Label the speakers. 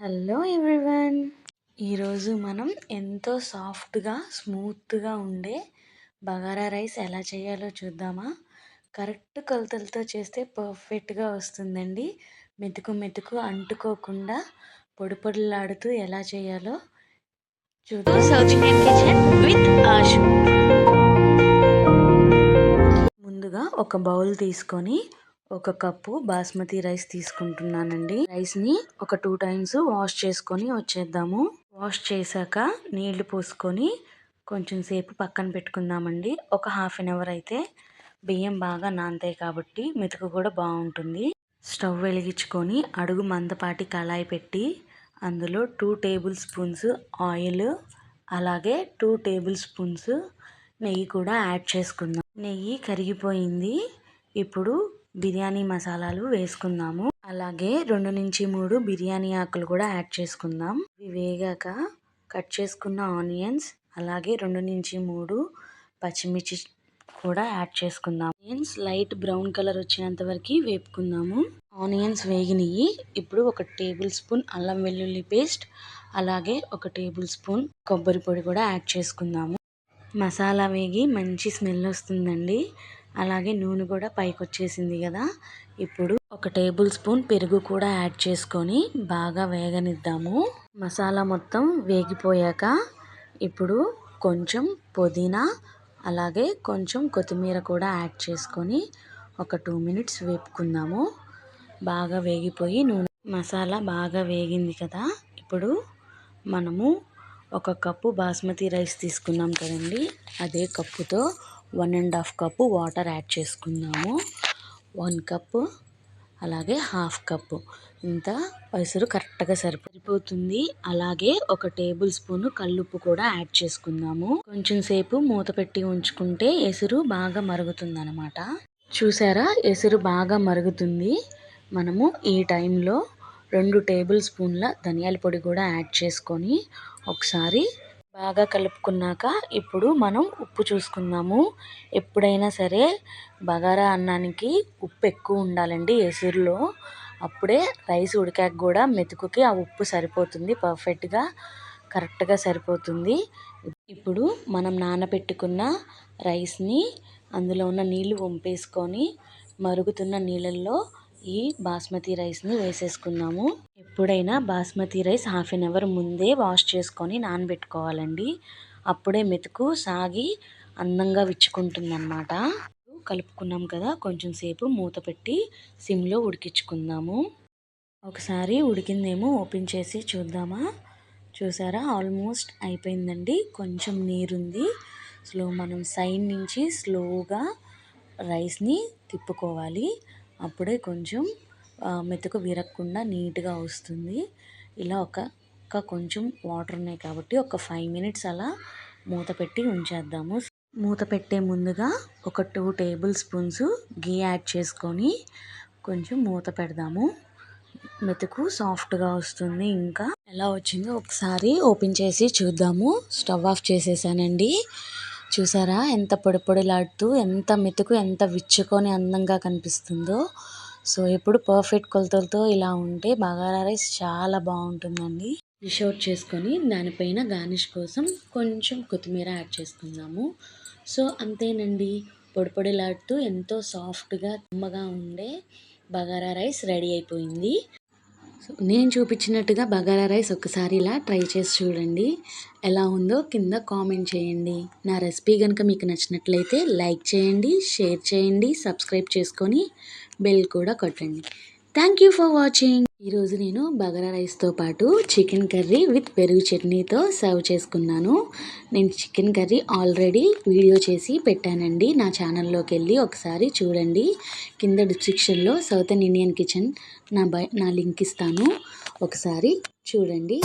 Speaker 1: Hello everyone. ఈరోజు మనం ఎంతో సాఫ్ట్గా స్మూత్గా ఉండే బగారా రైస్ ఎలా చేయాలో చూద్దామా? కరెక్ట్ కొలతలతో చేస్తే పర్ఫెక్ట్గా వస్తుందండి. మెతుకు మెతుకు అంటుకోకుండా పొడి పొడిలాడుతూ ఎలా చేయాలో చూద్దాం.
Speaker 2: సౌత్ ఇండియన్ కిచెన్ విత్
Speaker 1: ముందుగా ఒక బౌల్ తీసుకొని ఒక కప్పు బాస్మతి రైస్ తీసుకుంటున్నానండి. రైస్ని ఒక టూ టైమ్స్ వాష్ చేసుకొని వచ్చేద్దాము. వాష్ చేశాక నీళ్ళు పోసుకొని కొంచెం సేపు పక్కన పెట్టుకుందామండి. ఒక హాఫ్ అన్ అవర్ అయితే బియ్యం బాగా నానతాయి కాబట్టి మెతుకు కూడా బాగుంటుంది. స్టవ్ వెలిగించుకొని అడుగు మందపాటి కళాయి పెట్టి అందులో టూ టేబుల్ స్పూన్స్ ఆయిల్ అలాగే టూ టేబుల్ స్పూన్స్ నెయ్యి కూడా యాడ్ చేసుకుందాం. నెయ్యి కరిగిపోయింది. ఇప్పుడు బిర్యానీ మసాలాలు వేసుకుందాము. అలాగే రెండు నుంచి మూడు బిర్యానీ ఆకులు కూడా యాడ్ చేసుకుందాం. ఇవి వేగాక కట్ చేసుకున్న ఆనియన్స్ అలాగే రెండు నుంచి మూడు పచ్చిమిర్చి కూడా యాడ్ చేసుకుందాం. ఆనియన్స్ లైట్ బ్రౌన్ కలర్ వచ్చినంత వరకు వేపుకుందాము. ఆనియన్స్ వేగినవి ఇప్పుడు ఒక టేబుల్ స్పూన్ అల్లం వెల్లుల్లి పేస్ట్ అలాగే ఒక టేబుల్ స్పూన్ కొబ్బరి పొడి కూడా యాడ్ చేసుకుందాము. మసాలా వేగి మంచి స్మెల్ వస్తుందండి. అలాగే నూనె కూడా పైకి వచ్చేసింది కదా. ఇప్పుడు ఒక టేబుల్ స్పూన్ పెరుగు కూడా యాడ్ చేసుకొని బాగా వేగనిద్దాము. మసాలా మొత్తం వేగిపోయాక ఇప్పుడు కొంచెం పుదీనా అలాగే కొంచెం కొత్తిమీర కూడా యాడ్ చేసుకొని ఒక టూ మినిట్స్ వేపుకుందాము. బాగా వేగిపోయి నూనె మసాలా బాగా వేగింది కదా. ఇప్పుడు మనము ఒక కప్పు బాస్మతి రైస్ తీసుకున్నాం కదండి. అదే కప్పుతో one and half cup water add చేసుకుందాము. వన్ కప్పు అలాగే హాఫ్ కప్పు ఇంత పసురు కరెక్ట్గా సరిపోతుంది. అలాగే ఒక టేబుల్ స్పూన్ కల్లుప్పు కూడా యాడ్ చేసుకుందాము. కొంచెం సేపు మూత పెట్టి ఉంచుకుంటే ఎసురు బాగా మరుగుతుంది అనమాట చూసారా? ఎసురు బాగా మరుగుతుంది. మనము ఈ టైంలో రెండు టేబుల్ స్పూన్ల ధనియాల పొడి కూడా యాడ్ చేసుకొని ఒకసారి బాగా కలుపుకున్నాక ఇప్పుడు మనం ఉప్పు చూసుకుందాము. ఎప్పుడైనా సరే బగారా అన్నానికి ఉప్పు ఎక్కువ ఉండాలండి ఎసురులో. అప్పుడే రైస్ ఉడికాక కూడా మెతుకుకి ఆ ఉప్పు సరిపోతుంది పర్ఫెక్ట్గా కరెక్ట్గా సరిపోతుంది. ఇప్పుడు మనం నానబెట్టుకున్న రైస్ని అందులో ఉన్న నీళ్ళు వంపేసుకొని మరుగుతున్న నీళ్ళల్లో ఈ బాస్మతి రైస్ని వేసేసుకుందాము. ఎప్పుడైనా basmati rice half an hour ముందే వాష్ చేసుకొని నానబెట్టుకోవాలండి. అప్పుడే మెతుకు సాగి అందంగా విచ్చుకుంటుందన్నమాట. కలుపుకున్నాం కదా కొంచెం సేపు మూత పెట్టి సిమ్లో ఉడికించుకుందాము. ఒకసారి ఉడికిందేమో ఓపెన్ చేసి చూద్దామా? చూసారా ఆల్మోస్ట్ అయిపోయిందండి. కొంచెం నీరుంది. స్లో మనం సైడ్ నుంచి స్లోగా రైస్ని తిప్పుకోవాలి. అప్పుడే కొంచెం మెతుకు విరగకుండా నీట్గా వస్తుంది. ఇలా ఒక ఒక కొంచెం వాటర్ ఉన్నాయి కాబట్టి ఒక ఫైవ్ మినిట్స్ అలా మూత పెట్టి ఉంచేద్దాము. మూత పెట్టే ముందుగా ఒక two tablespoons ghee add చేసుకొని కొంచెం మూత పెడదాము. మెతుకు సాఫ్ట్గా వస్తుంది ఇంకా. ఎలా వచ్చిందో ఒకసారి ఓపెన్ చేసి చూద్దాము. స్టవ్ ఆఫ్ చేసేసానండి. చూసారా? ఎంత పొడి పొడిలాడుతూ ఎంత మెతుకు ఎంత విచ్చుకొని అందంగా కనిపిస్తుందో. సో ఇప్పుడు పర్ఫెక్ట్ కొలతలతో ఇలా ఉంటే బగారా రైస్ చాలా బాగుంటుందండి. డిష్ అవుట్ చేసుకొని దానిపైన గార్నిష్ కోసం కొంచెం కొత్తిమీర యాడ్ చేసుకుందాము. సో అంతేనండి. పొడి పొడిలాడుతూ ఎంతో సాఫ్ట్గా కమ్మగా ఉండే బగారా రైస్ రెడీ అయిపోయింది. నేను చూపించినట్టుగా బగారా రైస్ ఒకసారి ఇలా ట్రై చేసి చూడండి. ఎలా ఉందో కింద కామెంట్ చేయండి. నా రెసిపీ కనుక మీకు నచ్చినట్లయితే లైక్ చేయండి షేర్ చేయండి సబ్స్క్రైబ్ చేసుకొని బెల్ కూడా కొట్టండి. Thank you for watching. ఈరోజు నేను బగారా రైస్తో పాటు చికెన్ కర్రీ విత్ పెరుగు చట్నీతో సర్వ్ చేసుకున్నాను. నేను చికెన్ కర్రీ ఆల్రెడీ వీడియో చేసి పెట్టానండి. నా ఛానల్లోకి వెళ్ళి ఒకసారి చూడండి. కింద డిస్క్రిప్షన్లో సౌత్ ఇండియన్ కిచెన్ నా బై నా లింక్ ఇస్తాను. ఒకసారి చూడండి.